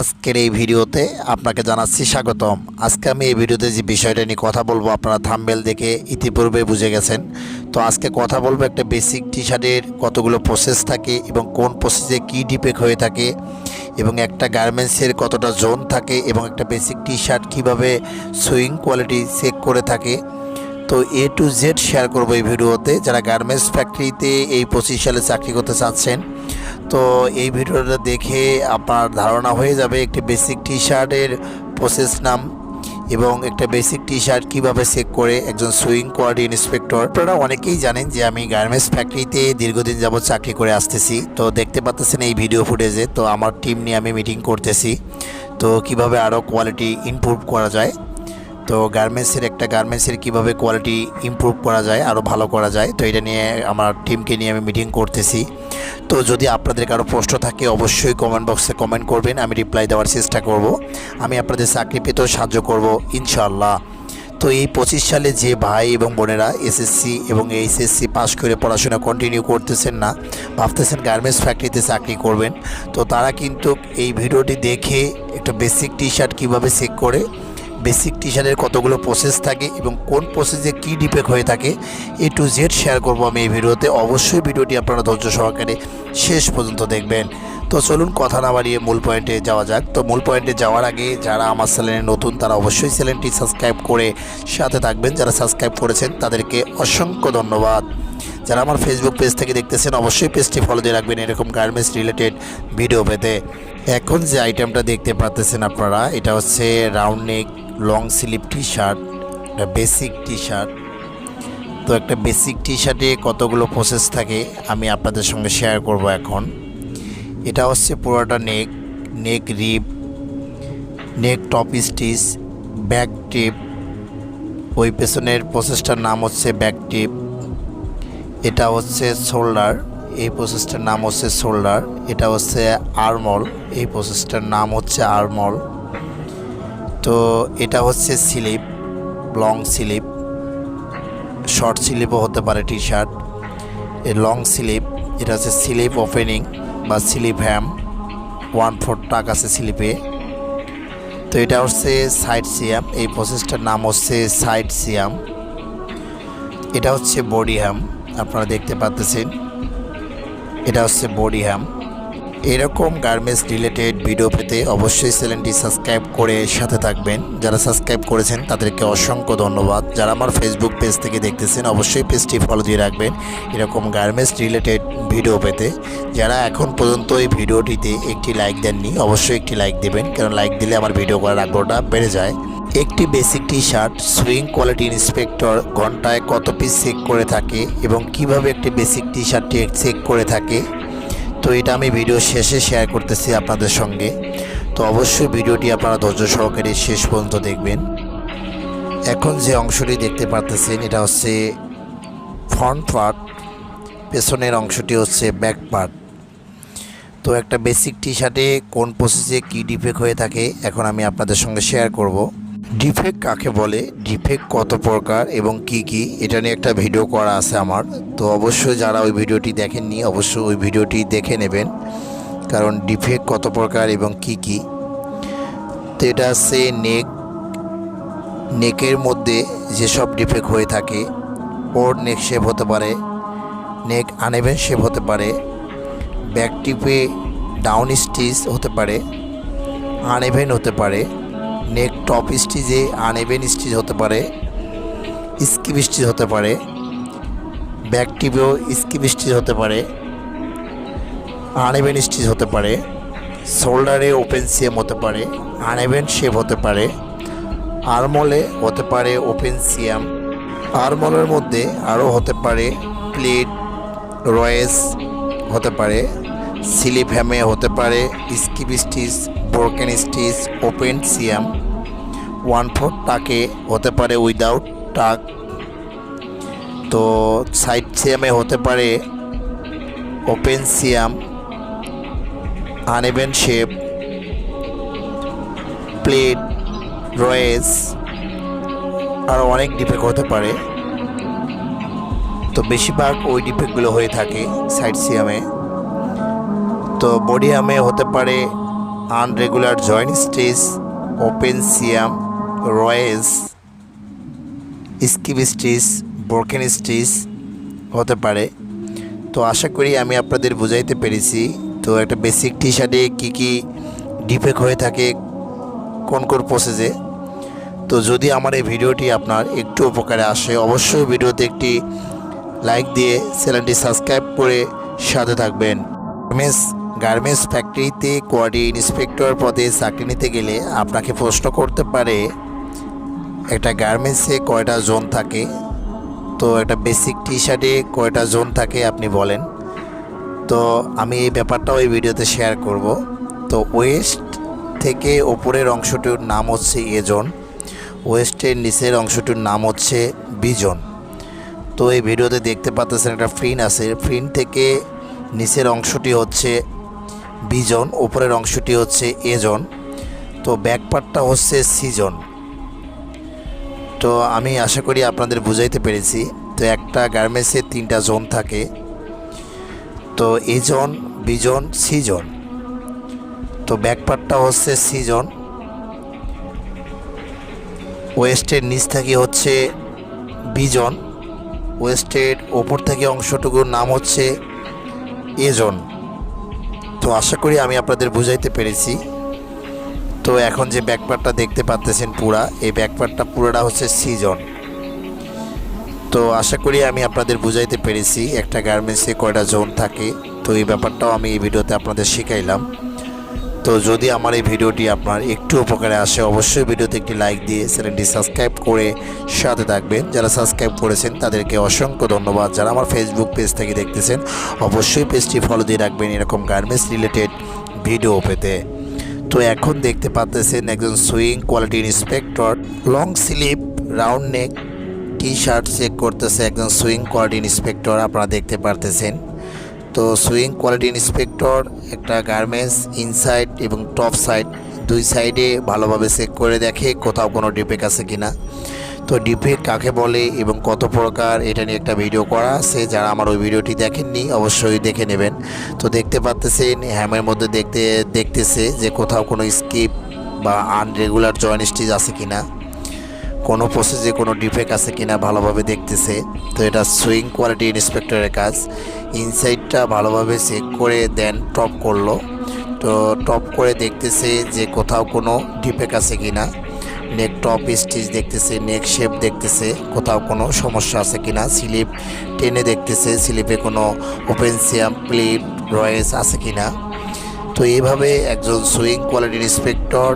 আজকের এই ভিডিওতে আপনাকে জানাচ্ছি স্বাগতম। আজকে আমি এই ভিডিওতে যে বিষয়টা নিয়ে কথা বলব, আপনারা থাম্বেল দেখে ইতিপূর্বে বুঝে গেছেন। তো আজকে কথা বলব একটা বেসিক টি শার্টের কতগুলো প্রসেস থাকে এবং কোন প্রসেসে কী ডিপেক হয়ে থাকে এবং একটা গার্মেন্টসের কতটা জোন থাকে এবং একটা বেসিক টি শার্ট কীভাবে সুইং কোয়ালিটি চেক করে থাকে। তো এ টু জেড শেয়ার করব এই ভিডিওতে। যারা গার্মেন্টস ফ্যাক্টরিতে এই পঁচিশ সালে চাকরি করতে চাচ্ছেন তো এই ভিডিওটা দেখে আপনার ধারণা হয়ে যাবে একটি বেসিক টি শার্টের প্রসেস নাম এবং একটা বেসিক টি শার্ট কীভাবে চেক করে একজন সুইং কোয়ালিটি ইন্সপেক্টর আপনারা অনেকেই জানেন যে আমি গার্মেন্টস ফ্যাক্টরিতে দীর্ঘদিন যাবৎ চাকরি করে আসতেছি। তো দেখতে পাচ্ছেন এই ভিডিও ফুটেজে তো আমার টিম নিয়ে আমি মিটিং করতেছি। তো কীভাবে আরও কোয়ালিটি ইমপ্রুভ করা যায়? তো গার্মেন্টসের একটা গার্মেন্টসের কীভাবে কোয়ালিটি ইমপ্রুভ করা যায় আরও ভালো করা যায়, তো এটা নিয়ে আমার টিমকে নিয়ে আমি মিটিং করতেছি। তো যদি আপনাদের কারও প্রশ্ন থাকে, অবশ্যই কমেন্ট বক্সে কমেন্ট করবেন, আমি রিপ্লাই দেওয়ার চেষ্টা করব। আমি আপনাদের চাকরি পেতেও সাহায্য করব ইনশাল্লাহ তো এই পঁচিশ সালে যে ভাই এবং বোনেরা এসএসসি এবং এইচএসসি পাস করে পড়াশোনা কন্টিনিউ করতেছেন না, ভাবতেছেন গার্মেন্টস ফ্যাক্টরিতে চাকরি করবেন, তো তারা কিন্তু এই ভিডিওটি দেখে একটা বেসিক টি শার্ট কীভাবে চেক করে বেসিক টি শার্টের কতগুলো প্রসেস থাকে এবং কোন প্রসেসে কী ডিপেক হয়ে থাকে এ টু জেড শেয়ার করব আমি এই ভিডিওতে। অবশ্যই ভিডিওটি আপনারা ধৈর্য সহকারে শেষ পর্যন্ত দেখবেন। তো চলুন কথা না বাড়িয়ে মূল পয়েন্টে যাওয়া যাক। তো মূল পয়েন্টে যাওয়ার আগে যারা আমার চ্যানেলে নতুন, তারা অবশ্যই চ্যানেলটি সাবস্ক্রাইব করে সাথে থাকবেন। যারা সাবস্ক্রাইব করেছেন, তাদেরকে অসংখ্য ধন্যবাদ। যারা আমার ফেসবুক পেজ থেকে দেখতেছেন, অবশ্যই পেজটি ফলো দিয়ে রাখবেন এরকম গার্মেন্টস রিলেটেড ভিডিও পেতে। এখন যে আইটেমটা দেখতে পাচ্ছেন আপনারা, এটা হচ্ছে round neck long sleeve T shirt একটা বেসিক টি শার্ট তো একটা বেসিক টি শার্টে কতগুলো প্রসেস থাকে, আমি আপনাদের সঙ্গে শেয়ার করব এখন। এটা হচ্ছে পুরোটা neck neck rip neck top stitch back tip ওই পেছনের প্রসেসটার নাম হচ্ছে ব্যাক টিপ এটা হচ্ছে শোল্ডার এই প্রসেসটার নাম হচ্ছে শোল্ডার এটা হচ্ছে আরমল এই প্রসেসটার নাম হচ্ছে আরমল তো এটা হচ্ছে স্লিপ লং স্লিপ শর্ট স্লিপও হতে পারে টি শার্ট এই লং স্লিপ, এটা হচ্ছে স্লিপ ওপেনিং বা sleeve hem one four tuck আছে স্লিপে। তো এটা হচ্ছে সাইড সিয়াম এই প্রসেসটার নাম হচ্ছে সাইড সিয়াম এটা হচ্ছে বডি হ্যাম আপনারা দেখতে পাচ্ছেন এটা হচ্ছে বডি হ্যাম এরকম গার্মেন্টস রিলেটেড ভিডিও পেতে অবশ্যই চ্যানেলটি সাবস্ক্রাইব করে সাথে থাকবেন। যারা সাবস্ক্রাইব করেছেন, তাদেরকে অসংখ্য ধন্যবাদ। যারা আমার ফেসবুক পেজ থেকে দেখতেছেন, অবশ্যই পেজটি ফলো দিয়ে রাখবেন। এরকম গার্মেন্টস রিলেটেড ভিডিও পেতে। যারা এখন পর্যন্ত এই ভিডিওটিতে একটি লাইক দেননি, অবশ্যই একটি লাইক দেবেন। কারণ লাইক দিলে আমার ভিডিও করার আগ্রহটা বেড়ে যায়। একটি basic T shirt sewing quality inspector ঘন্টায় কত পিস চেক করে থাকে এবং কীভাবে একটি বেসিক টি শার্টটি চেক করে থাকে? তো এটা আমি ভিডিও শেষে শেয়ার করতেছি আপনাদের সঙ্গে। তো অবশ্যই ভিডিওটি আপনারা ধৈর্য সহকারে শেষ পর্যন্ত দেখবেন। এখন যে অংশটি দেখতে পারতেছেন, এটা হচ্ছে ফ্রন্ট পার্ট পেছনের অংশটি হচ্ছে ব্যাক পার্ট তো একটা বেসিক টি শার্টে কোন প্রসেসে কী ডিফেক্ট হয়ে থাকে, এখন আমি আপনাদের সঙ্গে শেয়ার করব। ডিফেক্ট কাকে বলে? ডিফেক্ট কত প্রকার এবং কি কি? এটা নিয়ে একটা ভিডিও করা আছে আমার। তো অবশ্যই যারা ওই ভিডিওটি দেখেননি, অবশ্যই ওই ভিডিওটি দেখে নেবেন। কারণ ডিফেক্ট কত প্রকার এবং কি কি? তো এটা হচ্ছে নেক, নেকের মধ্যে যেসব ডিফেক্ট হয়ে থাকে, ওর নেক শেপ হতে পারে, নেক আনেভেন শেপ হতে পারে, ব্যাক টিপে ডাউন স্টিচ হতে পারে আনএভেন হতে পারে নেক টপ স্টিচে আনএভেন স্টিচ হতে পারে, স্কিপ স্টিচ হতে পারে, ব্যাক টিপেও স্কিপ স্টিচ হতে পারে আনএভেন স্টিচ হতে পারে, শোল্ডারে ওপেন সিএম হতে পারে আনএভেন শেপ হতে পারে, আরমলে হতে পারে ওপেন সিএম, আরমলের মধ্যে আরও হতে পারে প্লেট, রয়েস হতে পারে স্লিপ হ্যামে হতে পারে skip stitch broken stitch open seam. One four টাকে হতে পারে উইদাউট টাক। তো সাইড সিয়ামে হতে পারে open seam uneven shape, pleat, রয়েস আরও অনেক ডিফেক্ট হতে পারে। তো বেশিরভাগ ওই ডিফেক্টগুলো হয়ে থাকে সাইড সিয়ামে। তো বডি আমে হতে পারে unregular joint stitch open seam, রয়েস স্কিপ স্টিচ ব্রোকেন স্টিচ হতে পারে। তো আশা করি আমি আপনাদের বুঝাইতে পেরেছি। তো একটা বেসিক টি শার্টে কী কী ডিফেক্ট হয়ে থাকে, কোন কোন প্রসেসে তো যদি আমার এই ভিডিওটি আপনার একটু উপকারে আসে, অবশ্যই ভিডিওতে একটি লাইক দিয়ে চ্যানেলটি সাবস্ক্রাইব করে সাথে থাকবেন। গার্মেন্টস গার্মেন্টস ফ্যাক্টরিতে কোয়ালিটি ইন্সপেক্টর পদে চাকরি নিতে গেলে আপনাকে প্রশ্ন করতে পারে, একটা গার্মেন্টসে কয়টা জোন থাকে? তো একটা বেসিক টি শার্টে কয়টা জোন থাকে আপনি বলেন। তো আমি এই ব্যাপারটাও এই ভিডিওতে শেয়ার করব। তো ওয়েস্ট থেকে ওপরের অংশটির নাম হচ্ছে এ জোন, ওয়েস্টের নিচের অংশটির নাম হচ্ছে বি জোন। তো এই ভিডিওতে দেখতে পাচ্ছেন একটা ফ্রিন আছে, ফ্রিন থেকে নিচের অংশটি হচ্ছে বি জোন ওপরের অংশটি হচ্ছে এ জোন তো ব্যাক পার্টটা হচ্ছে সি জোন তো আমি আশা করি আপনাদের বুঝাইতে পেরেছি। তো একটা গার্মেন্টসে তিনটা জোন থাকে। তো A zone B zone C zone তো ব্যাক পার্টটা হচ্ছে সি জোন ওয়েস্টের নিচ থেকে হচ্ছে বি জোন ওয়েস্টের ওপর থেকে অংশটুকুর নাম হচ্ছে এ জোন তো আশা করি আমি আপনাদের বুঝাইতে পেরেছি। তো এখন যে ব্যাকপারটা দেখতে পাচ্তেছেন পুরা, এই ব্যাকপারটা পুরোটা হচ্ছে সিজন। তো আশা করি আমি আপনাদের বুঝাইতে পেরেছি, একটা গার্মেন্টসে কয়টা জোন থাকে। তো এই ব্যাপারটাও আমি এই ভিডিওতে আপনাদের শিখাইলাম। তো যদি আমার এই ভিডিওটি আপনার একটু উপকারে আসে, অবশ্যই ভিডিওতে একটি লাইক দিয়ে চ্যানেলটি সাবস্ক্রাইব করে সাথে থাকবেন। যারা সাবস্ক্রাইব করেছেন, তাদেরকে অসংখ্য ধন্যবাদ। যারা আমার ফেসবুক পেজ থেকে দেখতেছেন, অবশ্যই পেজটি ফলো দিয়ে রাখবেন এরকম গার্মেন্টস রিলেটেড ভিডিও পেতে। তো এখন দেখতে পাচ্তেছেন একজন sewing quality inspector long sleeve round neck T shirt check করতেছে একজন সুইং কোয়ালিটি ইন্সপেক্টর আপনারা দেখতে পারতেছেন। তো সুইং কোয়ালিটি ইন্সপেক্টর, একটা গার্মেন্টস, ইনসাইড এবং টপ সাইড, দুই সাইডে ভালোভাবে চেক করে দেখে কোথাও কোনো ডিফেক্ট আছে কিনা। তো ডিফেক্ট কাকে বলে এবং কত প্রকার, এটা নিয়ে একটা ভিডিও করা আছে। যারা আমার ওই ভিডিওটি দেখেননি, অবশ্যই দেখে নেবেন। তো দেখতে পাচ্তেছেন, হ্যামের মধ্যে দেখতে, দেখতেছে যে কোথাও কোনো স্কিপ বা আনরেগুলার জয়েন্ট স্টিচ আছে কিনা। কোনো প্রসেসে কোনো ডিফেক্ট আছে কিনা ভালোভাবে দেখতেছে। তো এটা সুইং কোয়ালিটি ইন্সপেক্টরের কাজ। ইনসাইডটা ভালোভাবে চেক করে দেন টপ করল। তো টপ করে দেখতেছে যে কোথাও কোনো ডিফেক্ট আছে কিনা। নেক টপ স্টিচ দেখতেছে নেক শেপ দেখতেছে, কোথাও কোনো সমস্যা আছে কিনা। স্লিপ টেনে দেখতেছে স্লিপে কোনো ওপেন সিয়াম ক্লিপ রয়েস আছে কিনা। তো এইভাবে একজন সুইং কোয়ালিটি ইন্সপেক্টর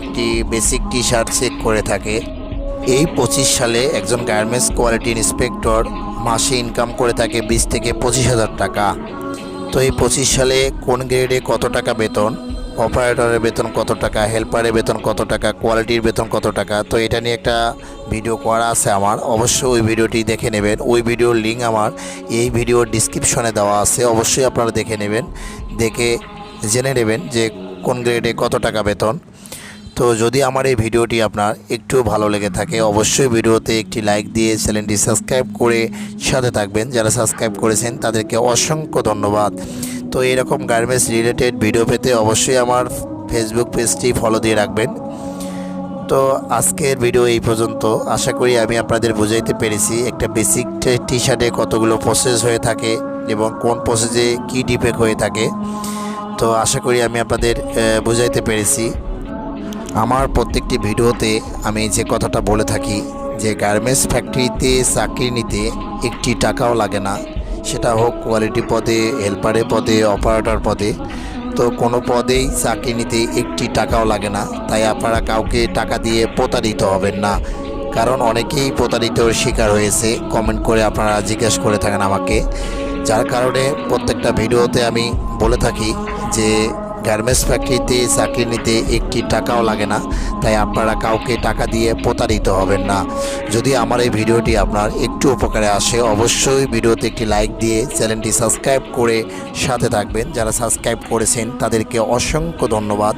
একটি বেসিক টি শার্ট চেক করে থাকে। এই পঁচিশ সালে একজন গার্মেন্টস কোয়ালিটি ইন্সপেক্টর মাসে ইনকাম করে থাকে বিশ থেকে পঁচিশ হাজার টাকা। তো এই পঁচিশ সালে কোন গ্রেডে কত টাকা বেতন অপারেটরের বেতন কত টাকা হেল্পারের বেতন কত টাকা কোয়ালিটির বেতন কত টাকা, তো এটা নিয়ে একটা ভিডিও করা আছে আমার। অবশ্যই ওই ভিডিওটি দেখে নেবেন। ওই ভিডিওর লিঙ্ক আমার এই ভিডিওর ডিসক্রিপশনে দেওয়া আছে। অবশ্যই আপনারা দেখে নেবেন। দেখে জেনে নেবেন যে কোন গ্রেডে কত টাকা বেতন। তো যদি আমার এই ভিডিওটি আপনার একটু ভালো লেগে থাকে, অবশ্যই ভিডিওতে একটি লাইক দিয়ে চ্যানেলটি সাবস্ক্রাইব করে সাথে থাকবেন। যারা সাবস্ক্রাইব করেছেন, তাদেরকে অসংখ্য ধন্যবাদ। তো এরকম গার্মেন্টস রিলেটেড ভিডিও পেতে অবশ্যই আমার ফেসবুক পেজটি ফলো দিয়ে রাখবেন। তো আজকের ভিডিও এই পর্যন্ত। আশা করি আমি আপনাদের বুঝাইতে পেরেছি একটা বেসিক টি শার্টে কতগুলো প্রসেস হয়ে থাকে এবং কোন প্রসেসে কী ডিফেক্ট হয়ে থাকে। তো আশা করি আমি আপনাদের বুঝাইতে পেরেছি। আমার প্রত্যেকটি ভিডিওতে আমি যে কথাটা বলে থাকি, যে গার্মেন্টস ফ্যাক্টরিতে চাকরি নিতে একটি টাকাও লাগে না। সেটা হোক কোয়ালিটি পদে, হেল্পারের পদে, অপারেটর পদে। তো কোনো পদেই চাকরি নিতে একটি টাকাও লাগে না। তাই আপনারা কাউকে টাকা দিয়ে প্রতারিত হবেন না। কারণ অনেকেই প্রতারিত শিকার হয়েছে। কমেন্ট করে আপনারা জিজ্ঞেস করে থাকেন আমাকে। যার কারণে প্রত্যেকটা ভিডিওতে আমি বলে থাকি যে গার্মেন্টস ফ্যাক্টরিতে চাকরি নিতে একটি টাকাও লাগে না, তাই আপনারা কাউকে টাকা দিয়ে প্রতারিত হবেন না। যদি আমার এই ভিডিওটি আপনার একটু উপকারে আসে, অবশ্যই ভিডিওতে একটি লাইক দিয়ে চ্যানেলটি সাবস্ক্রাইব করে সাথে থাকবেন। যারা সাবস্ক্রাইব করেছেন, তাদেরকে অসংখ্য ধন্যবাদ।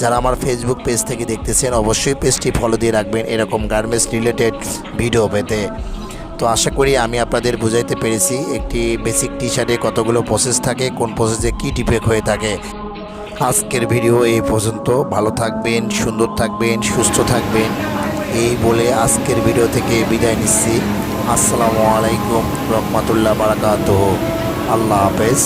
যারা আমার ফেসবুক পেজ থেকে দেখতেছেন, অবশ্যই পেজটি ফলো দিয়ে রাখবেন এরকম গার্মেন্টস রিলেটেড ভিডিও পেতে। তো আশা করি আমি আপনাদের বুঝাইতে পেরেছি, একটি বেসিক টি শার্টে কতগুলো প্রসেস থাকে, কোন প্রসেসে কী ডিফেক্ট হয়ে থাকে। আজকের ভিডিও এই পর্যন্ত। ভালো থাকবেন, সুন্দর থাকবেন, সুস্থ থাকবেন। এই বলে আজকের ভিডিও থেকে বিদায় নিচ্ছি। আসসালামু আলাইকুম রহমতুল্লাহ বারাকাত আল্লাহ হাফেজ।